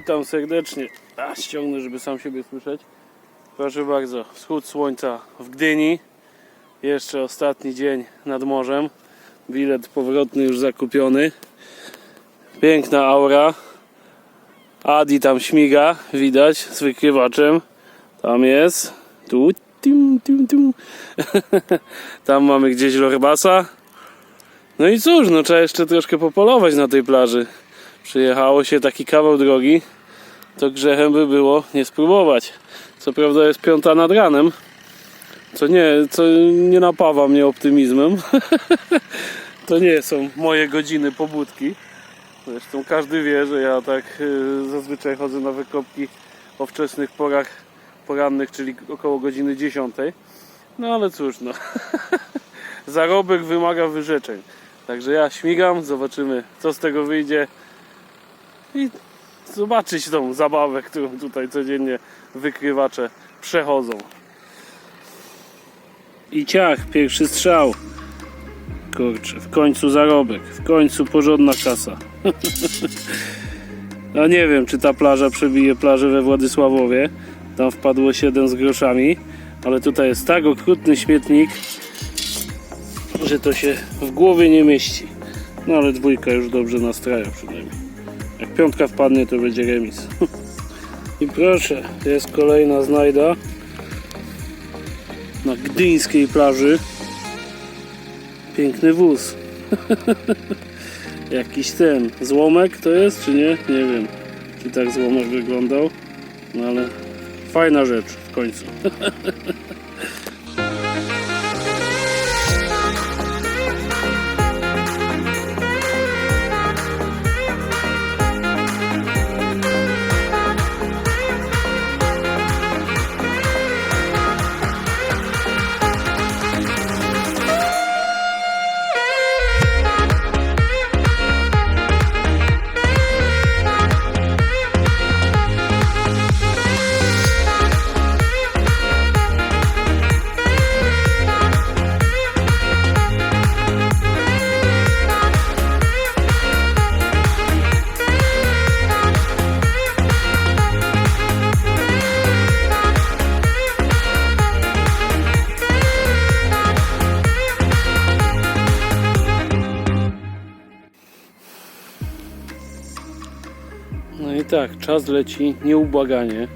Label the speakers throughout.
Speaker 1: Witam serdecznie. A, ściągnę, żeby sam siebie słyszeć. Proszę bardzo, wschód słońca w Gdyni. Jeszcze ostatni dzień nad morzem. Bilet powrotny już zakupiony. Piękna aura. Adi tam śmiga, widać, z wykrywaczem. Tam jest. Tu, tum, tum, tum. tam mamy gdzieś lorbasa. No i cóż, no trzeba jeszcze troszkę popolować na tej plaży. Przyjechało się taki kawał drogi, to grzechem by było nie spróbować. Co prawda jest piąta nad ranem, co nie, co nie napawa mnie optymizmem. to nie są moje godziny pobudki. Zresztą każdy wie, że ja tak y, zazwyczaj chodzę na wykopki o wczesnych porach porannych, czyli około godziny 10. No ale cóż, no. Zarobek wymaga wyrzeczeń. Także ja śmigam, zobaczymy co z tego wyjdzie i zobaczyć tą zabawę, którą tutaj codziennie wykrywacze przechodzą. I ciach, pierwszy strzał. Kurczę, w końcu zarobek, w końcu porządna kasa. No nie wiem, czy ta plaża przebije plażę we Władysławowie. Tam wpadło 7 z groszami, ale tutaj jest tak okrutny śmietnik, że to się w głowie nie mieści. No ale dwójka już dobrze nastraja przynajmniej. Jak piątka wpadnie, to będzie remis. I proszę, jest kolejna znajda na gdyńskiej plaży. Piękny wóz. Jakiś ten złomek to jest, czy nie? Nie wiem, czy tak złomek wyglądał. No ale fajna rzecz w końcu. tak, czas leci nieubłaganie.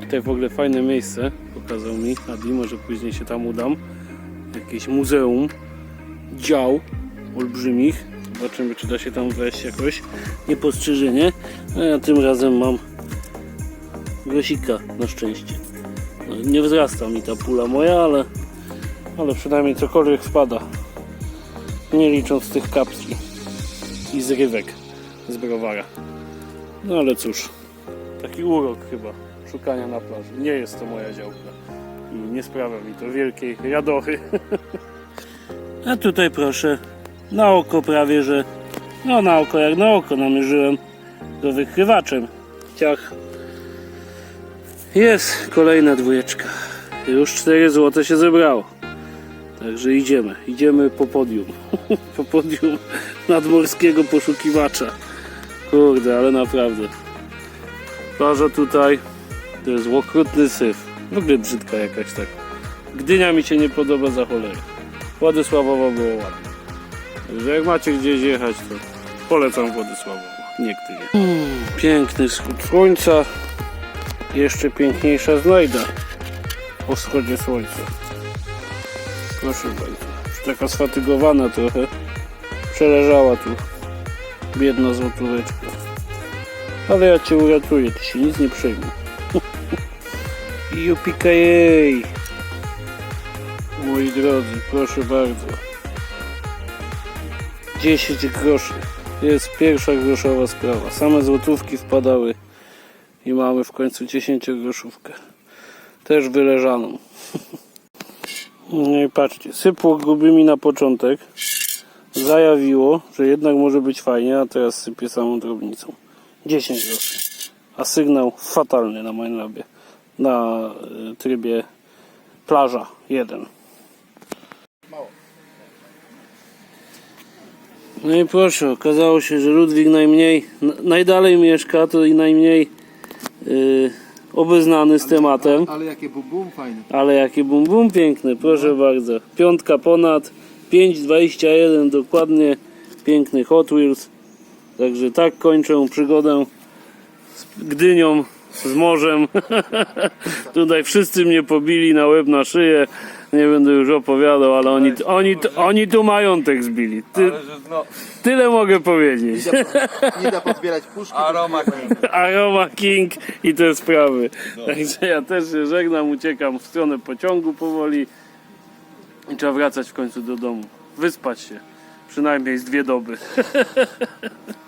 Speaker 1: Tutaj w ogóle fajne miejsce pokazał mi Adi, może później się tam udam. Jakieś muzeum dział olbrzymich. Zobaczymy, czy da się tam wejść jakoś niepostrzeżenie. A ja tym razem mam grosika na szczęście. No, nie wzrasta mi ta pula moja, ale, ale przynajmniej cokolwiek wpada. Nie licząc tych kapsli i zrywek z browara. No ale cóż, taki urok chyba szukania na plaży. Nie jest to moja działka i nie sprawia mi to wielkiej radochy. A tutaj proszę, na oko prawie, że no na oko jak na oko namierzyłem go wykrywaczem. Ciach. Jest kolejna dwójeczka. Już 4 złote się zebrało. Także idziemy, idziemy po podium. po podium nadmorskiego poszukiwacza. Kurde, ale naprawdę. Plaża tutaj to jest okrutny syf. W ogóle brzydka jakaś tak. Gdynia mi się nie podoba za cholerę. Władysławowa było ładnie. Także jak macie gdzieś jechać, to polecam Władysławowo. Nie Gdynię. Mm, piękny wschód słońca. Jeszcze piękniejsza znajda po wschodzie słońca. Proszę bardzo. Taka sfatygowana trochę. Przeleżała tu biedna złotóweczka. Ale ja cię uratuję, ty się nic nie przejmuj. Jupikajej! Moi drodzy, proszę bardzo. 10 groszy. Jest pierwsza groszowa sprawa. Same złotówki wpadały i mamy w końcu 10 groszówkę. Też wyleżaną. No i patrzcie, sypło grubymi na początek zajawiło, że jednak może być fajnie, a teraz sypie samą drobnicą. 10 groszy. A sygnał fatalny na Mindlabie. Na y, trybie plaża 1. No i proszę, okazało się, że Ludwik najmniej, najdalej mieszka, to i najmniej yy, obeznany z tematem.
Speaker 2: Ale jakie bum bum fajne.
Speaker 1: Ale jakie bum bum piękne, proszę bardzo. Piątka ponad, 5,21 dokładnie, piękny Hot Wheels. Także tak kończę przygodę z Gdynią, z morzem. Tutaj wszyscy mnie pobili na łeb, na szyję. Nie będę już opowiadał, ale oni, oni, oni tu majątek zbili. Ty,
Speaker 3: Ale że no,
Speaker 1: tyle mogę powiedzieć.
Speaker 2: Nie da, nie da pozbierać puszki.
Speaker 3: aroma
Speaker 1: Aroma King i te sprawy. Także ja też się żegnam, uciekam w stronę pociągu powoli i trzeba wracać w końcu do domu. Wyspać się. Przynajmniej z dwie doby.